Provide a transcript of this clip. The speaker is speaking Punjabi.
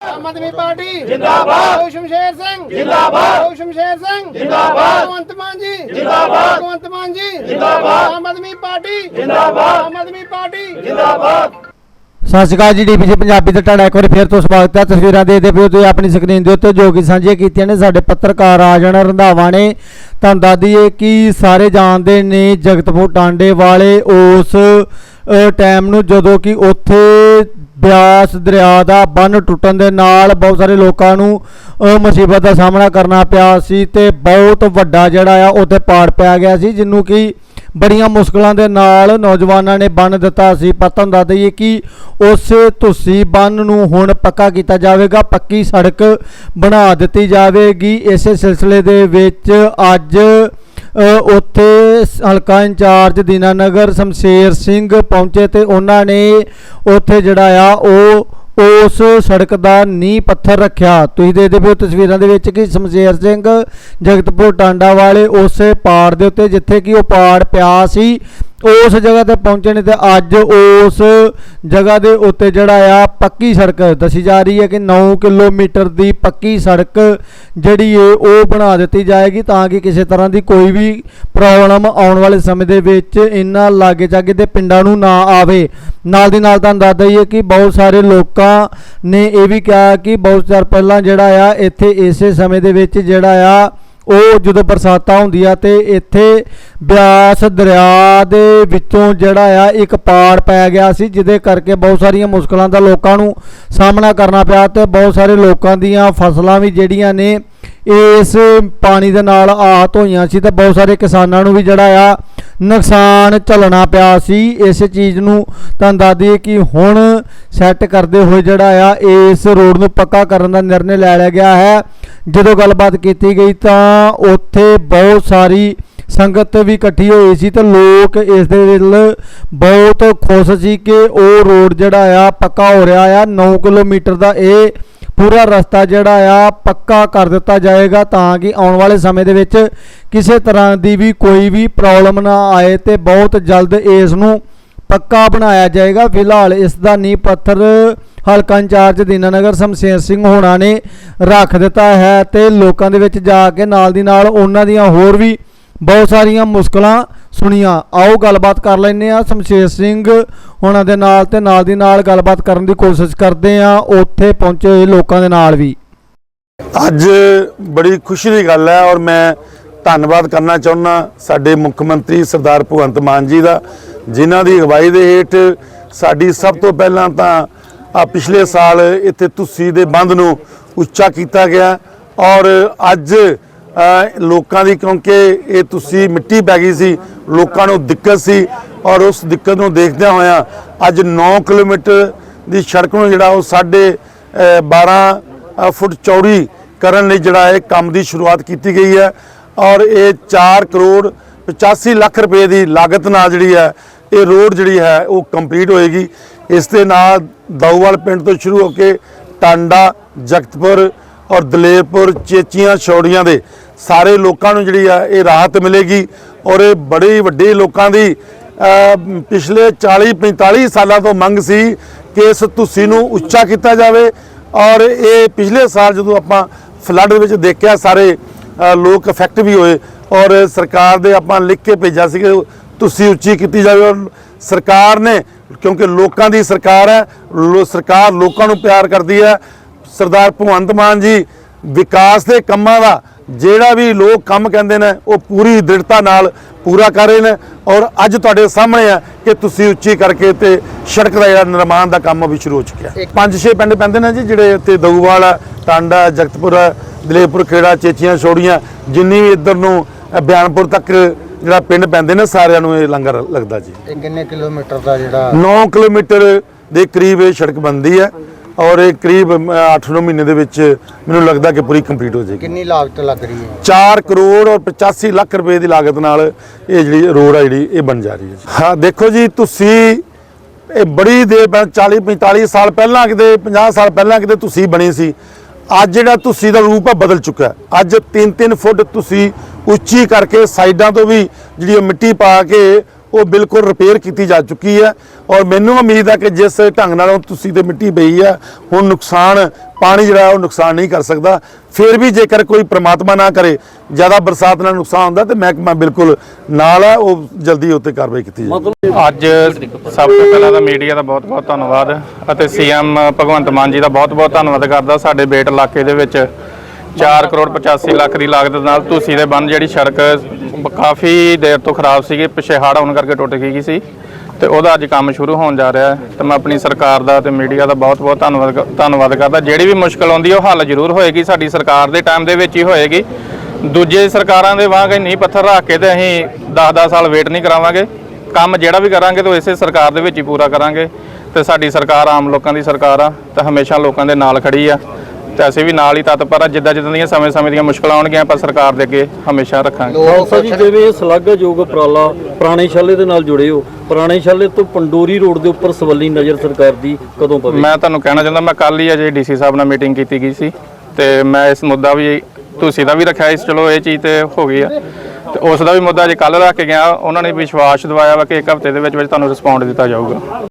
ਆਮ ਆਦਮੀ ਪਾਰਟੀ ਜਿੰਦਾਬਾਦ। ਸ਼ਮਸ਼ੇਰ ਸਿੰਘ ਜਿੰਦਾਬਾਦ। ਸ਼ਮਸ਼ੇਰ ਸਿੰਘ ਜਿੰਦਾਬਾਦ। ਭਗਵੰਤ ਮਾਨ ਜੀ ਜਿੰਦਾਬਾਦ। ਭਗਵੰਤ ਮਾਨ ਜੀ ਜਿੰਦਾਬਾਦ। ਆਮ ਆਦਮੀ ਪਾਰਟੀ ਜਿੰਦਾਬਾਦ। ਆਮ ਆਦਮੀ ਪਾਰਟੀ ਸਤਿ ਸ਼੍ਰੀ ਅਕਾਲ ਜੀ ਡੀਪੀਸੀ ਪੰਜਾਬੀ ਤੇ ਤੁਹਾਡਾ ਇੱਕ ਵਾਰ ਫਿਰ ਤੋਂ ਸਵਾਗਤ ਹੈ। ਤਸਵੀਰਾਂ ਦੇਖਦੇ ਪਿਓ ਤੁਸੀਂ ਆਪਣੀ ਸਕਰੀਨ ਦੇ ਉੱਤੇ ਜੋ ਕਿ ਸਾਂਝੀਆਂ ਕੀਤੀਆਂ ਨੇ। ਸਾਡੇ ਪੱਤਰਕਾਰ ਰਾਜਨ ਰੰਧਾਵਾ ਨੇ। ਤੁਹਾਨੂੰ ਦੱਸ ਦਈਏ ਕਿ ਸਾਰੇ ਜਾਣਦੇ ਨੇ ਜਗਤਪੁਰ ਟਾਂਡੇ ਵਾਲੇ ਉਸ ਟਾਈਮ ਨੂੰ ਜਦੋਂ ਕਿ ਉੱਥੇ ਬਿਆਸ ਦਰਿਆ ਦਾ ਬੰਨ ਟੁੱਟਣ ਦੇ ਨਾਲ ਬਹੁਤ ਸਾਰੇ ਲੋਕਾਂ ਨੂੰ ਮੁਸੀਬਤ ਦਾ ਸਾਹਮਣਾ ਕਰਨਾ ਪਿਆ ਸੀ ਤੇ ਬਹੁਤ ਵੱਡਾ ਜਿਹੜਾ ਆ, ਉੱਥੇ ਪਾੜ ਪਿਆ ਗਿਆ ਸੀ ਜਿਹਨੂੰ ਕਿ ਬੜੀਆਂ ਮੁਸ਼ਕਲਾਂ ਦੇ ਨਾਲ ਨੌਜਵਾਨਾਂ ਨੇ ਬੰਨ ਦਿੱਤਾ ਸੀ। ਪਰ ਤੁਹਾਨੂੰ ਦੱਸ ਦਈਏ ਕਿ ਉਸ ਤੁਸੀਂ ਬੰਨ ਨੂੰ ਹੁਣ ਪੱਕਾ ਕੀਤਾ ਜਾਵੇਗਾ। ਪੱਕੀ ਸੜਕ ਬਣਾ ਦਿੱਤੀ ਜਾਵੇਗੀ। ਇਸੇ ਸਿਲਸਿਲੇ ਦੇ ਵਿੱਚ ਅੱਜ ਉੱਥੇ ਹਲਕਾ ਇੰਚਾਰਜ ਦੀਨਾਨਗਰ ਸ਼ਮਸ਼ੇਰ ਸਿੰਘ ਪਹੁੰਚੇ ਤੇ ਉਹਨਾਂ ਨੇ ਉੱਥੇ ਜਿਹੜਾ ਆ, ਉਹ ਉਸ ਸੜਕ ਦਾ ਨੀਂਹ ਪੱਥਰ ਰੱਖਿਆ। ਤੁਸੀਂ ਦੇਖਦੇ ਪਏ ਹੋ ਤਸਵੀਰਾਂ ਦੇ ਵਿੱਚ ਕਿ ਸ਼ਮਸ਼ੇਰ ਸਿੰਘ ਜਗਤਪੁਰ ਟਾਂਡਾ ਵਾਲੇ ਉਸੇ ਪਾੜ ਦੇ ਉੱਤੇ, ਜਿੱਥੇ ਕਿ ਉਹ ਪਾੜ ਪਿਆ ਸੀ। ਉਸ ਜਗ੍ਹਾ ਤੇ ਪਹੁੰਚੇ ਨੇ ਤੇ ਅੱਜ ਉਸ ਜਗ੍ਹਾ ਦੇ ਉੱਤੇ ਜਿਹੜਾ ਆ ਪੱਕੀ ਸੜਕ ਦੱਸੀ ਜਾ ਰਹੀ ਹੈ ਕਿ 9 ਕਿਲੋਮੀਟਰ ਦੀ ਪੱਕੀ ਸੜਕ ਜਿਹੜੀ ਏ, ਉਹ ਬਣਾ ਦਿੱਤੀ ਜਾਏਗੀ ਤਾਂ ਕਿ ਕਿਸੇ ਤਰ੍ਹਾਂ ਦੀ ਕੋਈ ਵੀ ਪ੍ਰੋਬਲਮ ਆਉਣ ਵਾਲੇ ਸਮੇਂ ਦੇ ਵਿੱਚ ਇਹਨਾਂ ਲਾਗੇ ਚਾਗੇ ਦੇ ਪਿੰਡਾਂ ਨੂੰ ਨਾ ਆਵੇ। ਨਾਲ ਦੀ ਨਾਲ ਤੁਹਾਨੂੰ ਦੱਸ ਦਈਏ ਕਿ ਬਹੁਤ ਸਾਰੇ ਲੋਕਾਂ ਨੇ ਇਹ ਵੀ ਕਿਹਾ ਕਿ ਬਹੁਤ ਚਿਰ ਪਹਿਲਾਂ ਜਿਹੜਾ ਆ, ਇੱਥੇ ਇਸੇ ਸਮੇਂ ਦੇ ਵਿੱਚ ਜਿਹੜਾ ਆ ਉਹ ਜਦੋਂ ਬਰਸਾਤਾਂ ਹੁੰਦੀਆਂ ਤੇ ਇੱਥੇ ਬਿਆਸ ਦਰਿਆ ਦੇ ਵਿੱਚੋਂ ਜਿਹੜਾ ਆ ਇੱਕ ਪਾੜ ਪੈ ਗਿਆ ਸੀ, ਜਿਹਦੇ ਕਰਕੇ ਬਹੁਤ ਸਾਰੀਆਂ ਮੁਸ਼ਕਲਾਂ ਦਾ ਲੋਕਾਂ ਨੂੰ ਸਾਹਮਣਾ ਕਰਨਾ ਪਿਆ ਤੇ ਬਹੁਤ ਸਾਰੇ ਲੋਕਾਂ ਦੀਆਂ ਫਸਲਾਂ ਵੀ ਜਿਹੜੀਆਂ ਨੇ ਇਸ ਪਾਣੀ ਦੇ ਨਾਲ ਆਹਤ ਹੋਈਆਂ ਸੀ ਤੇ ਬਹੁਤ ਸਾਰੇ ਕਿਸਾਨਾਂ ਨੂੰ ਵੀ ਜਿਹੜਾ ਆ ਨੁਕਸਾਨ ਝੱਲਣਾ ਪਿਆ ਸੀ। ਇਸ ਚੀਜ਼ ਨੂੰ ਤੁਹਾਨੂੰ ਦੱਸ ਦਈਏ ਕਿ ਹੁਣ ਸੈੱਟ ਕਰਦੇ ਹੋਏ ਜਿਹੜਾ ਆ ਇਸ ਰੋਡ ਨੂੰ ਪੱਕਾ ਕਰਨ ਦਾ ਨਿਰਣੇ ਲੈ ਲਿਆ ਗਿਆ ਹੈ। ਜਦੋਂ ਗੱਲਬਾਤ ਕੀਤੀ ਗਈ ਤਾਂ ਉੱਥੇ ਬਹੁਤ ਸਾਰੀ ਸੰਗਤ ਵੀ ਇਕੱਠੀ ਹੋਈ ਸੀ ਤੇ ਲੋਕ ਇਸ ਦੇ ਵਿੱਚ ਬਹੁਤ ਖੁਸ਼ ਸੀ ਕਿ ਉਹ ਰੋਡ ਜਿਹੜਾ ਆ ਪੱਕਾ ਹੋ ਰਿਹਾ ਆ। 9 ਕਿਲੋਮੀਟਰ ਦਾ ਇਹ ਪੂਰਾ ਰਸਤਾ ਜਿਹੜਾ ਆ ਪੱਕਾ ਕਰ ਦਿੱਤਾ ਜਾਏਗਾ ਤਾਂ ਕਿ ਆਉਣ ਵਾਲੇ ਸਮੇਂ ਦੇ ਵਿੱਚ ਕਿਸੇ ਤਰ੍ਹਾਂ ਦੀ ਵੀ ਕੋਈ ਵੀ ਪ੍ਰੋਬਲਮ ਨਾ ਆਏ ਤੇ ਬਹੁਤ ਜਲਦ ਇਸ ਨੂੰ ਪੱਕਾ ਬਣਾਇਆ ਜਾਏਗਾ। ਫਿਲਹਾਲ ਇਸ ਦਾ ਨੀਂਹ ਪੱਥਰ ਹਲਕਾ ਇੰਚਾਰਜ ਦੀਨਾਨਗਰ ਸ਼ਮਸ਼ੇਰ ਸਿੰਘ ਹੋਣਾ ਨੇ ਰੱਖ ਦਿੱਤਾ ਹੈ ਤੇ ਲੋਕਾਂ ਦੇ ਵਿੱਚ ਜਾ ਕੇ ਨਾਲ ਦੀ ਨਾਲ ਉਹਨਾਂ ਦੀਆਂ ਹੋਰ ਵੀ ਬਹੁਤ ਸਾਰੀਆਂ ਮੁਸ਼ਕਲਾਂ ਸੁਣੀਆਂ। ਆਓ ਗੱਲਬਾਤ ਕਰ ਲੈਂਦੇ ਆ ਸ਼ਮਸ਼ੇਰ ਸਿੰਘ ਉਹਨਾਂ ਦੇ ਨਾਲ ਤੇ ਨਾਲ ਦੀ ਨਾਲ ਗੱਲਬਾਤ ਕਰਨ ਦੀ ਕੋਸ਼ਿਸ਼ ਕਰਦੇ ਆ ਉੱਥੇ ਪਹੁੰਚੇ ਹੋਏ ਲੋਕਾਂ ਦੇ ਨਾਲ ਵੀ। ਅੱਜ ਬੜੀ ਖੁਸ਼ੀ ਦੀ ਗੱਲ ਹੈ ਔਰ ਮੈਂ ਧੰਨਵਾਦ ਕਰਨਾ ਚਾਹੁੰਦਾ ਸਾਡੇ ਮੁੱਖ ਮੰਤਰੀ ਸਰਦਾਰ ਭਗਵੰਤ ਮਾਨ ਜੀ ਦਾ, ਜਿਨ੍ਹਾਂ ਦੀ ਅਗਵਾਈ ਦੇ ਹੇਠ ਸਾਡੀ ਸਭ ਤੋਂ ਪਹਿਲਾਂ ਤਾਂ ਆ ਪਿਛਲੇ ਸਾਲ ਇੱਥੇ ਤੁਸੀ ਦੇ ਬੰਦ ਨੂੰ ਉੱਚਾ ਕੀਤਾ ਗਿਆ ਔਰ ਅੱਜ ਲੋਕਾਂ ਦੀ ਕਿਉਂਕਿ ਇਹ ਤੁਸੀਂ ਮਿੱਟੀ ਪੈ ਗਈ ਸੀ ਲੋਕਾਂ ਨੂੰ ਦਿੱਕਤ ਸੀ ਔਰ ਉਸ ਦਿੱਕਤ ਨੂੰ ਦੇਖਦਿਆਂ ਹੋਇਆਂ ਅੱਜ 9 ਕਿਲੋਮੀਟਰ ਦੀ ਸੜਕ ਨੂੰ ਜਿਹੜਾ ਉਹ ਸਾਢੇ ਅ, 12 ਫੁੱਟ ਚੌੜੀ ਕਰਨ ਲਈ ਜਿਹੜਾ ਇਹ ਕੰਮ ਦੀ ਸ਼ੁਰੂਆਤ ਕੀਤੀ ਗਈ ਹੈ ਔਰ ਇਹ 4 ਕਰੋੜ 85 ਲੱਖ ਰੁਪਏ ਦੀ ਲਾਗਤ ਨਾਲ ਜਿਹੜੀ ਹੈ ਇਹ ਰੋਡ ਜਿਹੜੀ ਹੈ ਉਹ ਕੰਪਲੀਟ ਹੋਏਗੀ। ਇਸ ਦੇ ਨਾਲ ਦਾਊਵਾਲ ਪਿੰਡ ਤੋਂ ਸ਼ੁਰੂ ਹੋ ਕੇ ਟਾਂਡਾ, ਜਗਤਪੁਰ ਔਰ ਦਲੇਰਪੁਰ, ਚੇਚੀਆਂ, ਛੌੜੀਆਂ ਦੇ ਸਾਰੇ ਲੋਕਾਂ ਨੂੰ ਜਿਹੜੀ ਆ ਇਹ ਰਾਹਤ ਮਿਲੇਗੀ ਔਰ ਇਹ ਬੜੇ ਵੱਡੇ ਲੋਕਾਂ ਦੀ ਪਿਛਲੇ 40 45 ਸਾਲਾਂ ਤੋਂ ਮੰਗ ਸੀ ਕਿ ਇਸ ਤੁਸੀਂ ਨੂੰ ਉੱਚਾ ਕੀਤਾ ਜਾਵੇ ਔਰ ਇਹ ਪਿਛਲੇ ਸਾਲ ਜਦੋਂ ਆਪਾਂ ਫਲੱਡ ਵਿੱਚ ਦੇਖਿਆ ਸਾਰੇ ਲੋਕ ਇਫੈਕਟ ਵੀ ਹੋਏ ਔਰ ਸਰਕਾਰ ਦੇ ਆਪਾਂ ਲਿਖ ਕੇ ਭੇਜਿਆ ਸੀ ਕਿ ਤੁਸੀਂ ਉੱਚੀ ਕੀਤੀ ਜਾਵੇ ਔਰ ਸਰਕਾਰ ਨੇ ਕਿਉਂਕਿ ਲੋਕਾਂ ਦੀ ਸਰਕਾਰ ਹੈ ਲੋ- ਸਰਕਾਰ ਲੋਕਾਂ ਨੂੰ ਪਿਆਰ ਕਰਦੀ ਹੈ। ਸਰਦਾਰ ਭਗਵੰਤ ਮਾਨ ਜੀ ਵਿਕਾਸ ਦੇ ਕੰਮਾਂ ਦਾ ਜਿਹੜਾ ਵੀ ਲੋਕ ਕੰਮ ਕਹਿੰਦੇ ਨੇ ਉਹ ਪੂਰੀ ਦ੍ਰਿੜਤਾ ਨਾਲ ਪੂਰਾ ਕਰ ਰਹੇ ਨੇ। ਔਰ ਅੱਜ ਤੁਹਾਡੇ ਸਾਹਮਣੇ ਆ ਕਿ ਤੁਸੀਂ ਉੱਚੀ ਕਰਕੇ ਤੇ ਸੜਕ ਦਾ ਜਿਹੜਾ ਨਿਰਮਾਣ ਦਾ ਕੰਮ ਵੀ ਸ਼ੁਰੂ ਹੋ ਚੁੱਕਿਆ ਪੰਜ ਛੇ ਪਿੰਡ ਪੈਂਦੇ ਨੇ ਜੀ ਜਿਹੜੇ ਇੱਥੇ ਦਊਵਾਲ ਟਾਂਡਾ ਜਗਤਪੁਰ ਦਲੇਪੁਰ ਖੇੜਾ ਚੇਚੀਆਂ ਛੋੜੀਆਂ ਜਿੰਨੀ ਵੀ ਇੱਧਰ ਨੂੰ ਬਿਆਨਪੁਰ ਤੱਕ ਜਿਹੜਾ ਪਿੰਡ ਪੈਂਦੇ ਨੇ ਸਾਰਿਆਂ ਨੂੰ ਇਹ ਲੰਗਰ ਲੱਗਦਾ ਜੀ ਇਹ ਕਿੰਨੇ ਕਿਲੋਮੀਟਰ ਦਾ ਜਿਹੜਾ 9 ਕਿਲੋਮੀਟਰ ਦੇ ਕਰੀਬ ਇਹ ਸੜਕ ਬਣਦੀ ਹੈ ਔਰ ਇਹ ਕਰੀਬ 8-9 ਮਹੀਨੇ ਦੇ ਵਿੱਚ ਮੈਨੂੰ ਲੱਗਦਾ ਕਿ ਪੂਰੀ ਕੰਪਲੀਟ ਹੋ ਜਾਏਗੀ ਕਿੰਨੀ ਲਾਗਤ ਲੱਗ ਰਹੀ ਹੈ 4 ਕਰੋੜ ਔਰ 85 ਲੱਖ ਰੁਪਏ ਦੀ ਲਾਗਤ ਨਾਲ ਇਹ ਜਿਹੜੀ ਰੋਡ ਆ ਜਿਹੜੀ ਇਹ ਬਣ ਜਾ ਰਹੀ ਹੈ ਜੀ। ਹਾਂ ਦੇਖੋ ਜੀ ਤੁਸੀਂ ਇਹ ਬੜੀ ਦੇਰ ਪਹਿਲਾਂ 40 45 ਸਾਲ ਪਹਿਲਾਂ ਕਿਤੇ 50 ਸਾਲ ਪਹਿਲਾਂ ਕਿਤੇ ਤੁਸੀਂ ਬਣੀ ਸੀ ਅੱਜ ਜਿਹੜਾ ਤੁਸੀਂ ਦਾ ਰੂਪ ਆ ਬਦਲ ਚੁੱਕਾ ਹੈ। ਅੱਜ 3-3 ਫੁੱਟ ਤੁਸੀਂ ਉੱਚੀ ਕਰਕੇ ਸਾਈਡਾਂ ਤੋਂ ਵੀ ਜਿਹੜੀ ਉਹ ਮਿੱਟੀ ਪਾ ਕੇ ਉਹ ਬਿਲਕੁਲ ਰਿਪੇਅਰ ਕੀਤੀ ਜਾ ਚੁੱਕੀ ਹੈ। ਔਰ ਮੈਨੂੰ ਉਮੀਦ ਹੈ ਕਿ ਜਿਸ ਢੰਗ ਨਾਲ ਉਹ ਤੁਸੀਂ ਤੇ ਮਿੱਟੀ ਪਈ ਹੈ, ਹੁਣ ਨੁਕਸਾਨ, ਪਾਣੀ ਜਿਹੜਾ ਉਹ ਨੁਕਸਾਨ ਨਹੀਂ ਕਰ ਸਕਦਾ। ਫਿਰ ਵੀ ਜੇਕਰ ਕੋਈ ਪ੍ਰਮਾਤਮਾ ਨਾ ਕਰੇ, ਜ਼ਿਆਦਾ ਬਰਸਾਤ ਨਾਲ ਨੁਕਸਾਨ ਹੁੰਦਾ ਤੇ ਮਹਿਕਮਾ ਬਿਲਕੁਲ ਨਾਲ ਹੈ, ਉਹ ਜਲਦੀ ਉੱਤੇ ਕਾਰਵਾਈ ਕੀਤੀ ਜਾਵੇ ਅੱਜ ਸਭ ਤੋਂ ਪਹਿਲਾਂ ਤਾਂ ਮੀਡੀਆ ਦਾ ਬਹੁਤ-ਬਹੁਤ ਧੰਨਵਾਦ ਅਤੇ ਸੀਐਮ ਭਗਵੰਤ ਮਾਨ ਜੀ ਦਾ ਬਹੁਤ-ਬਹੁਤ ਧੰਨਵਾਦ ਕਰਦਾ ਸਾਡੇ ਬੇਟ ਇਲਾਕੇ ਦੇ ਵਿੱਚ। 4 ਕਰੋੜ 85 ਲੱਖ ਦੀ ਲਾਗਤ ਨਾਲ ਤੁਸੀਂ ਦੇ ਬੰਨ ਜਿਹੜੀ ਸੜਕ ਕਾਫੀ ਦੇਰ ਤੋਂ ਖਰਾਬ ਸੀਗੀ, ਪਿੱਛੇ ਹੜ੍ਹ ਆਉਣ ਕਰਕੇ ਟੁੱਟ ਗਈ ਸੀ ਤੇ ਉਹਦਾ ਅੱਜ ਕੰਮ ਸ਼ੁਰੂ ਹੋਣ ਜਾ ਰਿਹਾ ਹੈ। ਤੇ ਮੈਂ ਆਪਣੀ ਸਰਕਾਰ ਦਾ ਤੇ ਮੀਡੀਆ ਦਾ ਬਹੁਤ-ਬਹੁਤ ਧੰਨਵਾਦ ਕ- ਧੰਨਵਾਦ ਕਰਦਾ। ਜਿਹੜੀ ਵੀ ਮੁਸ਼ਕਲ ਆਉਂਦੀ ਉਹ ਹੱਲ ਜ਼ਰੂਰ ਹੋਏਗੀ। ਸਾਡੀ ਸਰਕਾਰ ਦੇ ਟਾਈਮ ਦੇ ਵਿੱਚ ਹੀ ਹੋਏਗੀ। ਦੂਜੇ ਸਰਕਾਰਾਂ ਦੇ ਵਾਂਗ ਨਹੀਂ ਪੱਥਰ ਰੱਖ ਕੇ ਤੇ ਅਸੀਂ 10-10 ਸਾਲ ਵੇਟ ਨਹੀਂ ਕਰਾਵਾਂਗੇ। ਕੰਮ ਜਿਹੜਾ ਵੀ ਕਰਾਂਗੇ ਤਾਂ ਇਸੇ ਸਰਕਾਰ ਦੇ ਵਿੱਚ ਹੀ ਪੂਰਾ ਕਰਾਂਗੇ। ਤੇ ਸਾਡੀ ਸਰਕਾਰ ਆਮ ਲੋਕਾਂ ਦੀ ਸਰਕਾਰ ਆ ਤੇ ਹਮੇਸ਼ਾ ਲੋਕਾਂ ਦੇ ਨਾਲ ਖੜੀ ਆ। ਤੇ ਅਸੀਂ ਵੀ ਨਾਲ ਹੀ ਤਤਪਰ ਆ ਜਿੱਦਾਂ ਜਿੱਦਾਂ ਦੀਆਂ ਸਮੇਂ-ਸਮੇਂ ਦੀਆਂ ਮੁਸ਼ਕਲਾਂ ਆਉਣਗੀਆਂ ਆਪਾਂ ਸਰਕਾਰ ਦੇ ਅੱਗੇ ਹਮੇਸ਼ਾ ਰੱਖਾਂਗੇ। ਖਾਲਸਾ ਜੀ ਜਿਵੇਂ ਇਹ ਸ਼ਲਾਘਾਯੋਗ ਉਪਰਾਲਾ ਪੁਰਾਣੇ ਸ਼ਾਲੇ ਦੇ ਨਾਲ ਜੁੜੇ ਹੋ ਪੁਰਾਣੇ ਸ਼ਾਲੇ ਤੋਂ ਪੰਡੋਰੀ ਰੋਡ ਦੇ ਉੱਪਰ ਸਵੱਲੀ ਨਜ਼ਰ ਸਰਕਾਰ ਦੀ ਕਦੋਂ ਪਵੇ? ਮੈਂ ਤੁਹਾਨੂੰ ਕਹਿਣਾ ਚਾਹੁੰਦਾ ਮੈਂ ਕੱਲ ਹੀ ਅਜੇ ਡੀਸੀ ਸਾਹਿਬ ਨਾਲ ਮੀਟਿੰਗ ਕੀਤੀ ਗਈ ਸੀ ਤੇ ਮੈਂ ਇਸ ਮੁੱਦਾ ਵੀ ਤੁਸੀਂ ਦਾ ਵੀ ਰੱਖਿਆ ਇਸ ਚਲੋ ਇਹ ਚੀਜ਼ ਤੇ ਹੋ ਗਈ ਆ। ਤੇ ਉਸ ਦਾ ਵੀ ਮੁੱਦਾ ਜੇ ਕੱਲ ਰੱਖ ਕੇ ਗਿਆ ਉਹਨਾਂ ਨੇ ਵਿਸ਼ਵਾਸ ਦਿਵਾਇਆ ਵਾ ਕਿ ਇੱਕ ਹਫ਼ਤੇ ਦੇ ਵਿੱਚ ਵਿੱਚ ਤੁਹਾਨੂੰ ਰਿਸਪੌਂਡ ਦਿੱਤਾ ਜਾਊਗਾ।